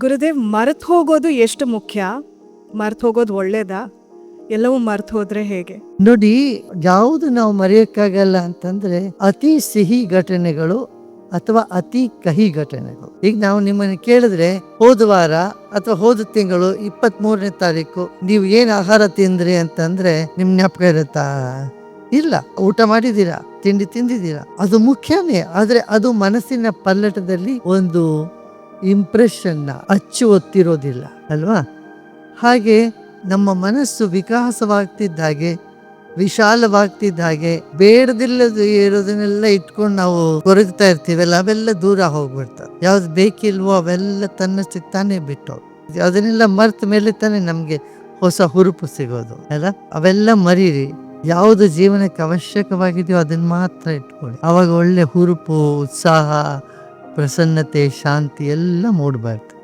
ಗುರುದೇವ್ ಮರೆತು ಹೋಗೋದು ಎಷ್ಟು ಮುಖ್ಯ? ಮರೆತು ಹೋಗೋದು ಒಳ್ಳೇದಾ? ಎಲ್ಲವೂ ಮರೆತು ಹೋದ್ರೆ ಹೇಗೆ? ನೋಡಿ, ಯಾವುದು ನಾವು ಮರೆಯೋಕ್ಕಾಗಲ್ಲ ಅಂತಂದ್ರೆ ಅತಿ ಸಿಹಿ ಘಟನೆಗಳು ಅಥವಾ ಅತಿ ಕಹಿ ಘಟನೆಗಳು. ಈಗ ನಾವು ನಿಮ್ಮನ್ನು ಕೇಳಿದ್ರೆ ಹೋದ ವಾರ ಅಥವಾ ಹೋದ ತಿಂಗಳು ಇಪ್ಪತ್ತ್ ಮೂರನೇ ತಾರೀಕು ನೀವು ಏನ್ ಆಹಾರ ತಿಂದ್ರಿ ಅಂತಂದ್ರೆ ನಿಮ್ ಜ್ಞಾಪಕ ಇರುತ್ತಾ? ಇಲ್ಲ. ಊಟ ಮಾಡಿದೀರಾ ತಿಂಡಿ ತಿಂದಿದ್ದೀರಾ? ಅದು ಮುಖ್ಯನೇ. ಆದ್ರೆ ಅದು ಮನಸ್ಸಿನ ಪಲ್ಲಟದಲ್ಲಿ ಒಂದು ಇಂಪ್ರೆಷನ್ನ ಅಚ್ಚು ಒತ್ತಿರೋದಿಲ್ಲ, ಅಲ್ವಾ? ಹಾಗೆ ನಮ್ಮ ಮನಸ್ಸು ವಿಕಾಸವಾಗ್ತಿದ್ದ ಹಾಗೆ, ವಿಶಾಲವಾಗ್ತಿದ್ದ ಬೇಡದಿಲ್ಲದ ಇರೋದನ್ನೆಲ್ಲ ಇಟ್ಕೊಂಡು ನಾವು ಕೊರಗ್ತಾ ಇರ್ತೀವಲ್ಲ ಅವೆಲ್ಲ ದೂರ ಹೋಗ್ಬಿಡ್ತವೆ. ಯಾವ್ದು ಬೇಕಿಲ್ವೋ ಅವೆಲ್ಲ ತನ್ನಷ್ಟಕ್ಕೆ ತಾನೇ ಬಿಟ್ಟು ಅದನ್ನೆಲ್ಲ ಮರ್ತ ಮೇಲೆ ತಾನೇ ನಮಗೆ ಹೊಸ ಹುರುಪು ಸಿಗೋದು, ಅಲ್ಲ? ಅವೆಲ್ಲ ಮರೀರಿ. ಯಾವುದು ಜೀವನಕ್ಕೆ ಅವಶ್ಯಕವಾಗಿದೆಯೋ ಅದನ್ನ ಮಾತ್ರ ಇಟ್ಕೊಳ್ಳಿ. ಅವಾಗ ಒಳ್ಳೆ ಹುರುಪು, ಉತ್ಸಾಹ ಪ್ರಸನ್ನತೆ ಶಾಂತಿ ಎಲ್ಲ ಮೂಡ್ಬಾರ್ದು.